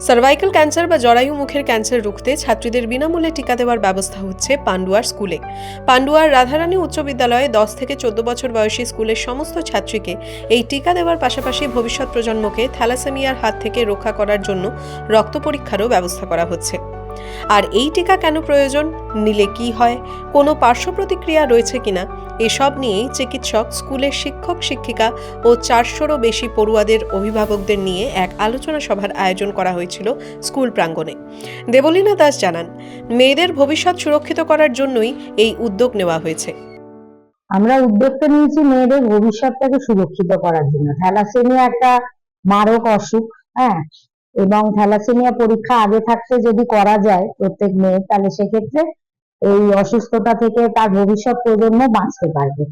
Cervical cancer বা জরায়ু মুখের ক্যান্সার রুখতে ছাত্রীদের বিনামূল্যে টিকা দেওয়ার ব্যবস্থা হচ্ছে পান্ডুয়ার স্কুলে। পান্ডুয়ার রাধারানী উচ্চ বিদ্যালয়ে দশ থেকে চোদ্দ বছর বয়সী স্কুলের সমস্ত ছাত্রীকে এই টিকা দেওয়ার পাশাপাশি ভবিষ্যৎ প্রজন্মকে থ্যালাসেমিয়ার হাত থেকে রক্ষা করার জন্য রক্ত পরীক্ষারও ব্যবস্থা করা হচ্ছে। আর এই টিকা কেন প্রয়োজন? নিলে কি হয়? কোনো পার্শ্ব প্রতিক্রিয়া রয়েছে কিনা? এসব নিয়েই চিকিৎসক, স্কুলের শিক্ষক, শিক্ষিকা ও চারশোরও বেশি পড়ুয়াদের অভিভাবকদের নিয়ে এক আলোচনা সভার আয়োজন করা হয়েছিল স্কুল প্রাঙ্গণে। দেবলীনা দাস জানান, মেয়েদের ভবিষ্যৎ সুরক্ষিত করার জন্যই এই উদ্যোগ নেওয়া হয়েছে। আমরা উদ্যোগটা নিয়েছি মেয়েদের ভবিষ্যৎটাকে সুরক্ষিত করার জন্য। থ্যালাসেমিয়া একটা মারক অসুখ হ্যাঁ? এবং থ্যালাসেমিয়া পরীক্ষা আগে থাকতে যদি করা যায় প্রত্যেক মেয়ে তাহলে সেক্ষেত্রে এই অসুস্থতা থেকে তার ভবিষ্যৎ প্রজন্ম বাঁচতে পারবে।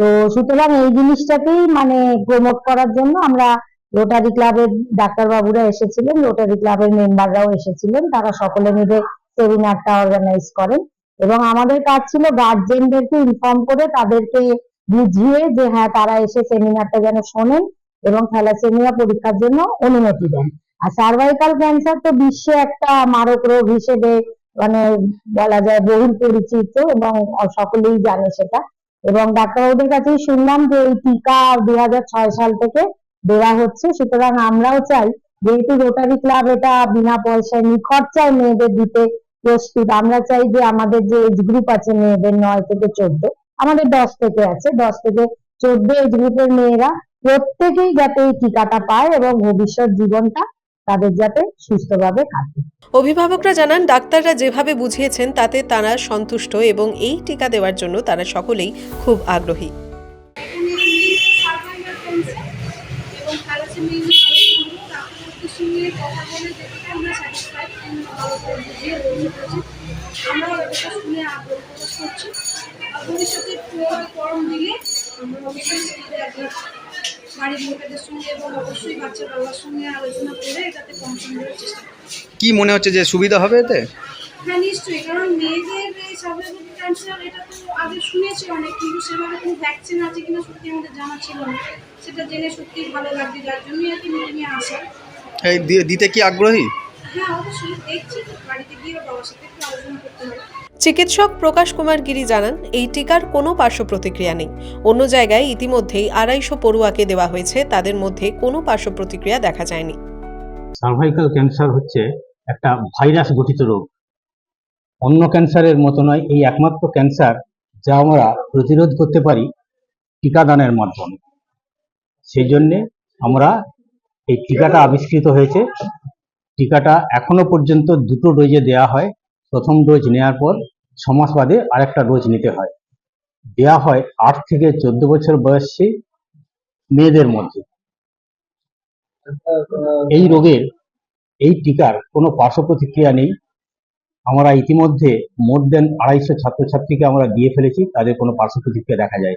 তো সুতরাং এই জিনিসটাকেই মানে প্রমোট করার জন্য আমরা রোটারি ক্লাবের ডাক্তারবাবুরা এসেছিলেন রোটারি ক্লাবের মেম্বাররাও এসেছিলেন, তারা সকলে মিলে সেমিনারটা অর্গানাইজ করেন। এবং আমাদের কাজ ছিল গার্জেনদেরকে ইনফর্ম করে তাদেরকে বুঝিয়ে যে হ্যাঁ তারা এসে সেমিনারটা যেন শোনেন এবং থ্যালাসেমিয়া পরীক্ষার জন্য অনুমতি দেন। আর সার্ভাইকাল ক্যান্সার তো বিশ্বে একটা মারক রোগ হিসেবে মানে বলা যায় বহুল পরিচিত এবং সকলেই জানে সেটা। এবং ডাক্তারবাবুদের কাছেই শুনলাম যে এই টিকা দুই হাজার ছয় সাল থেকে দেওয়া হচ্ছে। সুতরাং আমরাও চাই যেহেতু রোটারি ক্লাব এটা বিনা পয়সায় নিখরচায় মেয়েদের দিতে প্রস্তুত, আমরা চাই যে আমাদের যে এজ গ্রুপ আছে মেয়েদের নয় থেকে চোদ্দ, আমাদের দশ থেকে আছে, দশ থেকে চোদ্দ এজ গ্রুপের মেয়েরা প্রত্যেকেই যাতে এই টিকাটা পায় এবং ভবিষ্যৎ জীবনটা তাদের যাতে সুস্থভাবে কাটে অভিভাবকরা জানান ডাক্তাররা যেভাবে বুঝিয়েছেন তাতে তারা সন্তুষ্ট এবং এই টিকা দেওয়ার জন্য তারা সকলেই খুব আগ্রহী। আমরা বাড়ির লোকেদের সঙ্গে এবং অবশ্যই বাচ্চার বাবার সঙ্গে আলোচনা করে এটাতে পৌঁছানো চেষ্টা কি মনে হচ্ছে যে সুবিধা হবে এতে? হ্যাঁ নিশ্চয়ই কারণ মেয়েদের এই সার্ভাইভাল ক্যান্সার এটা তো আগে শুনেছি অনেক কিন্তু সেভাবে কোনো ভ্যাকসিন আছে কিনা সত্যি আমাদের জানা ছিল না। সেটা জেনে সত্যি ভালো লাগছে যার জন্যই আর কি মিটিংয়ে আসা। এই দিতে কি আগ্রহী? হ্যাঁ অবশ্যই দেখছি বাড়িতে গিয়ে বাবার সাথে একটু আলোচনা করতে হবে। চিকিৎসক প্রকাশ কুমার গিরি জানান, এই টিকার কোনো পার্শ্ব প্রতিক্রিয়া নেই। অন্য জায়গায় ইতিমধ্যেই আড়াইশো পড়ুয়াকে দেওয়া হয়েছে, তাদের মধ্যে কোনো পার্শ্ব প্রতিক্রিয়া দেখা যায়নি। সার্ভাইকাল ক্যান্সার হচ্ছে একটা ভাইরাস গঠিত রোগ। অন্য ক্যান্সারের মতো নয়, এই একমাত্র ক্যান্সার যা আমরা প্রতিরোধ করতে পারি টিকাদানের মাধ্যমে। সেই জন্যে আমরা এই টিকাটা আবিষ্কৃত হয়েছে। টিকাটা এখনও পর্যন্ত দুটো ডোজে দেওয়া হয়। প্রথম ডোজ নেওয়ার পর ছ মাস বাদে আরেকটা ডোজ নিতে হয়। দেওয়া হয় আট থেকে চোদ্দ বছর বয়সী মেয়েদের মধ্যে। এই রোগের এই টিকার কোনো পার্শ্ব প্রতিক্রিয়া নেই। আমরা ইতিমধ্যে মোর দেন আড়াইশো ছাত্রছাত্রীকে আমরা দিয়ে ফেলেছি, তাদের কোনো পার্শ্ব প্রতিক্রিয়া দেখা যায়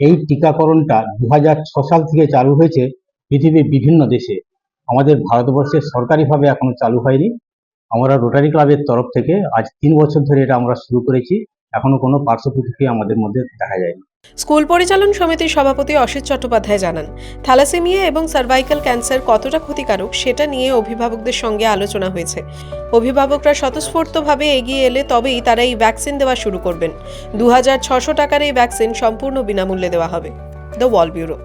এই টিকাকরণটা দু সাল থেকে চালু হয়েছে পৃথিবীর বিভিন্ন দেশে। আমাদের ভারতবর্ষে সরকারিভাবে এখনও চালু হয়নি। আমরা রোটারি ক্লাবের তরফ থেকে আজ তিন বছর ধরে এটা আমরা শুরু করেছি। এখনও কোনো পার্শ্ব প্রতিক্রিয়া আমাদের মধ্যে দেখা যায়নি। স্কুল পরিচালন সমিতির সভাপতি অসিত চট্টোপাধ্যায় জানান, থ্যালাসেমিয়া এবং সার্ভাইকাল ক্যান্সার কতটা ক্ষতিকারক সেটা নিয়ে অভিভাবকদের সঙ্গে আলোচনা হয়েছে। অভিভাবকরা স্বতঃস্ফূর্তভাবে এগিয়ে এলে তবেই তারা এই ভ্যাকসিন দেওয়া শুরু করবেন। দু টাকার এই ভ্যাকসিন সম্পূর্ণ বিনামূল্যে দেওয়া হবে। The wall bureau.